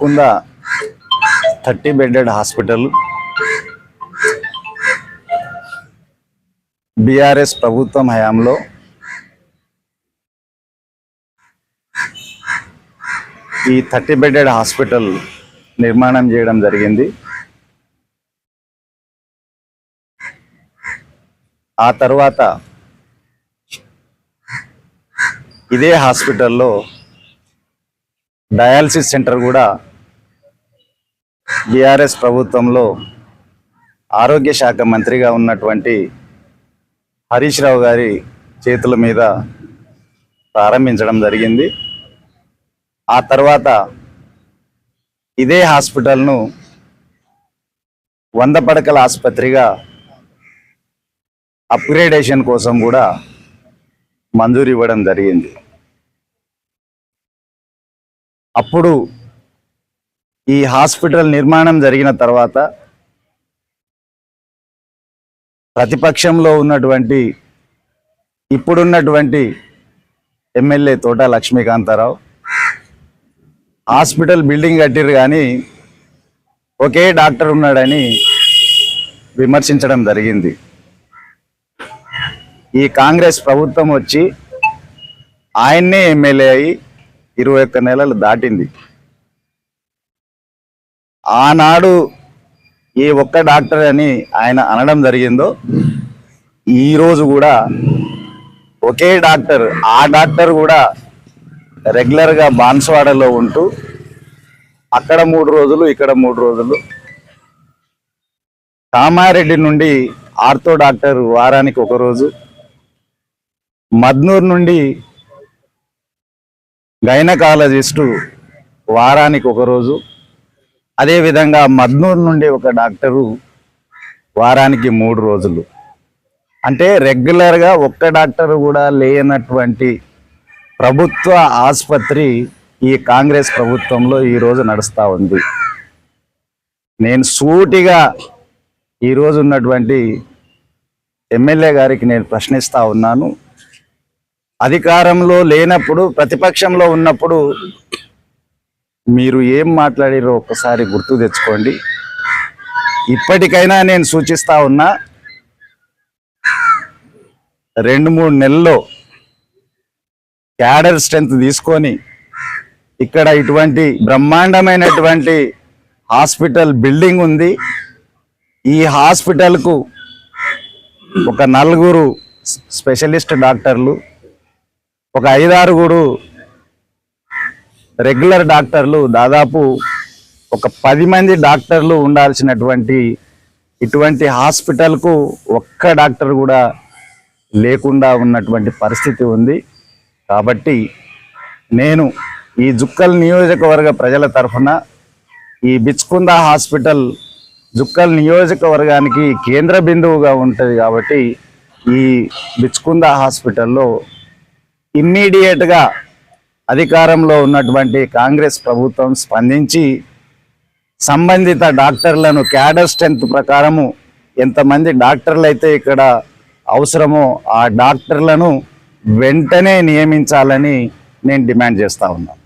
Bichkunda thirty bedded hospital. BRS ప్రభుత్వం హయాంలో. ఈ థర్టీ బెడ్డెడ్ హాస్పిటల్ నిర్మాణం చేయడం జరిగింది. ఆ తర్వాత ఇదే హాస్పిటల్లో డయాలసిస్ సెంటర్ కూడా బీఆర్ఎస్ ప్రభుత్వంలో ఆరోగ్య శాఖ మంత్రిగా ఉన్నటువంటి హరీష్ రావు గారి చేతుల మీద ప్రారంభించడం జరిగింది. ఆ తర్వాత ఇదే హాస్పిటల్ను వంద పడకల ఆసుపత్రిగా అప్గ్రేడేషన్ కోసం కూడా మంజూరు ఇవ్వడం జరిగింది. అప్పుడు ఈ హాస్పిటల్ నిర్మాణం జరిగిన తర్వాత ప్రతిపక్షంలో ఉన్నటువంటి ఇప్పుడున్నటువంటి ఎమ్మెల్యే తోట లక్ష్మీకాంతారావు హాస్పిటల్ బిల్డింగ్ కట్టిరు కానీ ఒకే డాక్టర్ ఉన్నాడని విమర్శించడం జరిగింది. ఈ కాంగ్రెస్ ప్రభుత్వం వచ్చి ఆయన్నే ఎమ్మెల్యే అయి ఇరవై ఒక్క నెలలు దాటింది. ఆనాడు ఏ ఒక్క డాక్టర్ అని ఆయన అనడం జరిగిందో ఈరోజు కూడా ఒకే డాక్టర్ ఆ డాక్టర్ కూడా రెగ్యులర్గా బాన్స్వాడలో ఉంటూ అక్కడ మూడు రోజులు ఇక్కడ మూడు రోజులు కామారెడ్డి నుండి ఆర్థో డాక్టర్ వారానికి ఒక రోజు మద్నూర్ నుండి గైనకాలజిస్టు వారానికి ఒక రోజు అదేవిధంగా మద్నూర్ నుండి ఒక డాక్టరు వారానికి మూడు రోజులు. అంటే రెగ్యులర్గా ఒక్క డాక్టర్ కూడా లేనటువంటి ప్రభుత్వ ఆసుపత్రి ఈ కాంగ్రెస్ ప్రభుత్వంలో ఈరోజు నడుస్తూ ఉంది. నేను సూటిగా ఈరోజు ఉన్నటువంటి ఎమ్మెల్యే గారికి నేను ప్రశ్నిస్తూ ఉన్నాను. అధికారంలో లేనప్పుడు ప్రతిపక్షంలో ఉన్నప్పుడు మీరు ఏం మాట్లాడారో ఒక్కసారి గుర్తు తెచ్చుకోండి. ఇప్పటికైనా నేను సూచిస్తా ఉన్నా రెండు మూడు నెలల్లో క్యాడర్ స్ట్రెంత్ తీసుకొని ఇక్కడ ఇటువంటి బ్రహ్మాండమైనటువంటి హాస్పిటల్ బిల్డింగ్ ఉంది. ఈ హాస్పిటల్కు ఒక నలుగురు స్పెషలిస్ట్ డాక్టర్లు ఒక ఐదారుగురు రెగ్యులర్ డాక్టర్లు దాదాపు ఒక పది మంది డాక్టర్లు ఉండాల్సినటువంటి ఇటువంటి హాస్పిటల్కు ఒక్క డాక్టర్ కూడా లేకుండా ఉన్నటువంటి పరిస్థితి ఉంది. కాబట్టి నేను ఈ జుక్కల్ నియోజకవర్గ ప్రజల తరఫున ఈ బిచ్కుంద హాస్పిటల్ జుక్కల్ నియోజకవర్గానికి కేంద్ర బిందువుగా ఉంటుంది కాబట్టి ఈ బిచ్కుంద హాస్పిటల్లో ఇమ్మీడియట్గా అధికారంలో ఉన్నటువంటి కాంగ్రెస్ ప్రభుత్వం స్పందించి సంబంధిత డాక్టర్లను క్యాడర్ స్ట్రెంత్ ప్రకారము ఎంతమంది డాక్టర్లు అయితే ఇక్కడ అవసరమో ఆ డాక్టర్లను వెంటనే నియమించాలని నేను డిమాండ్ చేస్తా ఉన్నాను